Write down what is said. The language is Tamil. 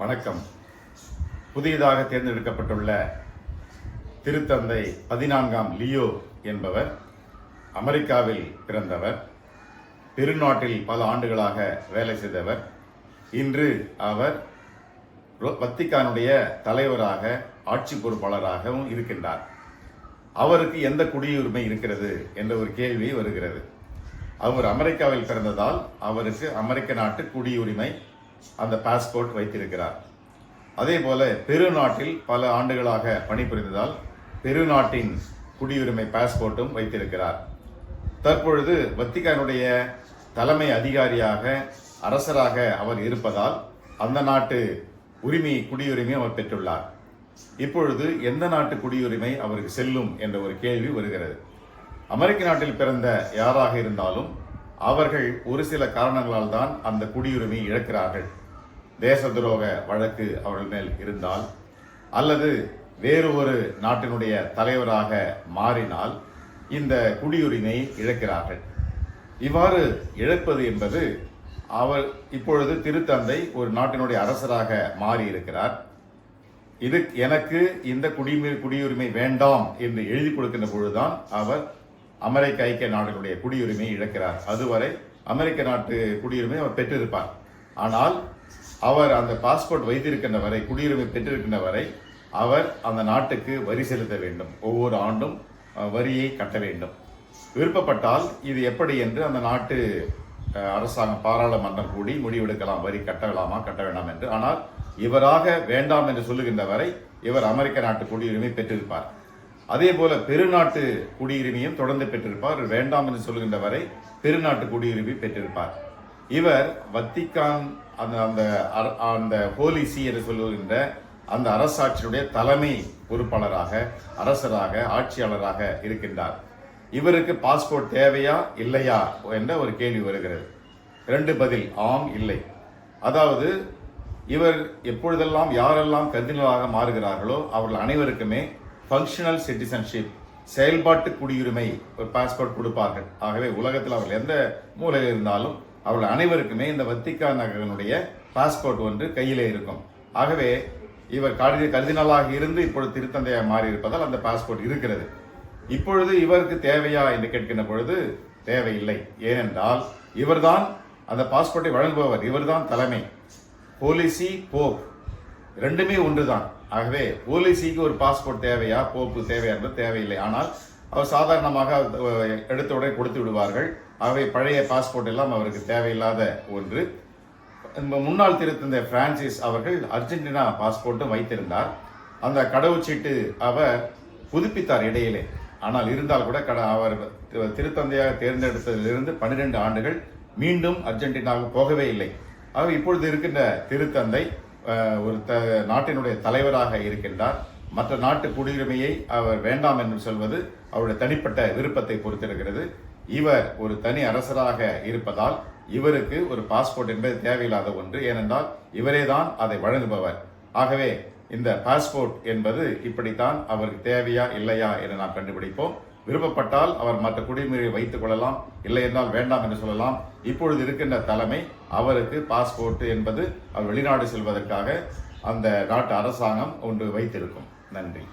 வணக்கம். புதியதாக தேர்ந்தெடுக்கப்பட்டுள்ள திருத்தந்தை பதினான்காம் லியோ என்பவர் அமெரிக்காவில் பிறந்தவர் திருநாட்டில் பல ஆண்டுகளாக வேலை செய்தவர். இன்று அவர் வத்திக்கானுடைய தலைவராக ஆட்சி பொறுப்பாளராகவும் இருக்கின்றார். அவருக்கு எந்த குடியுரிமை இருக்கிறது என்ற ஒரு கேள்வி வருகிறது. அவர் அமெரிக்காவில் பிறந்ததால் அவருக்கு அமெரிக்க நாட்டு குடியுரிமை அந்த பாஸ்போர்ட் வைத்திருக்கிறார். அதே போல பெருநாட்டில் பல ஆண்டுகளாக பணிபுரிந்ததால் பெருநாட்டின் குடியுரிமை பாஸ்போர்ட்டும் வைத்திருக்கிறார். தற்பொழுது வத்திகானுடைய தலைமை அதிகாரியாக அரசராக அவர் இருப்பதால் அந்த நாட்டு உரிமை குடியுரிமை அவர் பெற்றுள்ளார். இப்பொழுது எந்த நாட்டு குடியுரிமை அவருக்கு செல்லும் என்ற ஒரு கேள்வி வருகிறது. அமெரிக்க நாட்டில் பிறந்த யாராக இருந்தாலும் அவர்கள் ஒரு சில காரணங்களால் தான் அந்த குடியுரிமையை இழக்கிறார்கள். தேச துரோக வழக்கு அவர்கள் மேல் இருந்தால் அல்லது வேறு ஒரு நாட்டினுடைய தலைவராக மாறினால் இந்த குடியுரிமையை இழக்கிறார்கள். இவ்வாறு இழப்பது என்பது அவர் இப்பொழுது திருத்தந்தை ஒரு நாட்டினுடைய அரசராக மாறி இருக்கிறார் இது எனக்கு இந்த குடியுரிமை குடியுரிமை வேண்டாம் என்று எழுதி கொடுக்கின்ற பொழுதுதான் அவர் அமெரிக்க ஐக்கிய நாடுகளுடைய குடியுரிமையை இழக்கிறார். அதுவரை அமெரிக்க நாட்டு குடியுரிமை அவர் பெற்றிருப்பார். ஆனால் அவர் அந்த பாஸ்போர்ட் வைத்திருக்கின்ற வரை குடியுரிமை பெற்றிருக்கின்ற வரை அவர் அந்த நாட்டுக்கு வரி செலுத்த வேண்டும். ஒவ்வொரு ஆண்டும் வரியை கட்ட வேண்டும். விருப்பப்பட்டால் இது எப்படி என்று அந்த நாட்டு அரசாங்கம் பாராளுமன்றம் கூடி முடிவெடுக்கலாம். வரி கட்டலாமா கட்ட வேண்டாம் என்று. ஆனால் இவராக வேண்டாம் என்று சொல்லுகின்ற வரை இவர் அமெரிக்க நாட்டு குடியுரிமை பெற்றிருப்பார். அதே போல பெருநாட்டு குடியுரிமையும் தொடர்ந்து பெற்றிருப்பார். வேண்டாம் என்று சொல்லுகின்ற வரை பெருநாட்டு குடியுரிமை பெற்றிருப்பார். இவர் வத்திக்கான் அந்த அந்த அர- அந்த போலிசி என்று சொல்லுகின்ற அந்த அரசாட்சியுடைய தலைமை பொறுப்பாளராக அரசராக ஆட்சியாளராக இருக்கின்றார். இவருக்கு பாஸ்போர்ட் தேவையா இல்லையா என்ற ஒரு கேள்வி வருகிறது. ரெண்டு பதில் ஆம் இல்லை. அதாவது இவர் எப்பொழுதெல்லாம் யாரெல்லாம் கர்தினலாக மாறுகிறார்களோ அவர்கள் அனைவருக்குமே ஃபங்க்ஷனல் சிட்டிசன்ஷிப் செயல்பாட்டு குடியுரிமை ஒரு பாஸ்போர்ட் கொடுப்பார்கள். ஆகவே உலகத்தில் அவர்கள் எந்த மூலையில் இருந்தாலும் அவர்கள் அனைவருக்குமே இந்த வத்திக்கா நகரனுடைய பாஸ்போர்ட் ஒன்று கையிலே இருக்கும். ஆகவே இவர் கருதி கருதினாலாக இருந்து இப்பொழுது திருத்தந்தையாக மாறி இருப்பதால் அந்த பாஸ்போர்ட் இருக்கிறது. இப்பொழுது இவருக்கு தேவையா என்று கேட்கின்ற பொழுது தேவையில்லை. ஏனென்றால் இவர்தான் அந்த பாஸ்போர்ட்டை வழங்குபவர். இவர்தான் தலைமை. போலிசி போப் ரெண்டுமே ஒன்றுதான். ஆகவே ஓலிசிக்கு ஒரு பாஸ்போர்ட் தேவையா போப்பு தேவையா என்பது தேவையில்லை. ஆனால் அவர் சாதாரணமாக எடுத்த உடனே கொடுத்து விடுவார்கள். ஆகவே பழைய பாஸ்போர்ட் எல்லாம் அவருக்கு தேவையில்லாத ஒன்று. முன்னாள் திருத்தந்தை பிரான்சிஸ் அவர்கள் அர்ஜென்டினா பாஸ்போர்ட்டும் வைத்திருந்தார். அந்த கடவுச்சீட்டு அவர் புதுப்பித்தார் இடையிலே. ஆனால் இருந்தால் கூட கட அவர் திருத்தந்தையாக தேர்ந்தெடுத்ததிலிருந்து பன்னிரெண்டு ஆண்டுகள் மீண்டும் அர்ஜென்டினாவுக்கு போகவே இல்லை. ஆக இப்பொழுது இருக்கின்ற திருத்தந்தை ஒரு த நாட்டினுடைய தலைவராக இருக்கின்றார். மற்ற நாட்டு குடியுரிமையை அவர் வேண்டாம் என்று சொல்வது அவருடைய தனிப்பட்ட விருப்பத்தை பொறுத்திருக்கிறது. இவர் ஒரு தனி அரசராக இருப்பதால் இவருக்கு ஒரு பாஸ்போர்ட் என்பது தேவையில்லாத ஒன்று. ஏனென்றால் இவரே தான் அதை வழங்குபவர். ஆகவே இந்த பாஸ்போர்ட் என்பது இப்படித்தான் அவருக்கு தேவையா இல்லையா என நாம் கண்டுபிடிப்போம். விருப்பப்பட்டால் அவர் மற்ற குடியுரிமையை வைத்துக் கொள்ளலாம் இல்லை என்றால் வேண்டாம் என்று சொல்லலாம். இப்பொழுது இருக்கின்ற தலைமை அவருக்கு பாஸ்போர்ட் என்பது அவர் வெளிநாடு செல்வதற்காக அந்த நாட்டு அரசாங்கம் ஒன்று வைத்திருக்கும். நன்றி.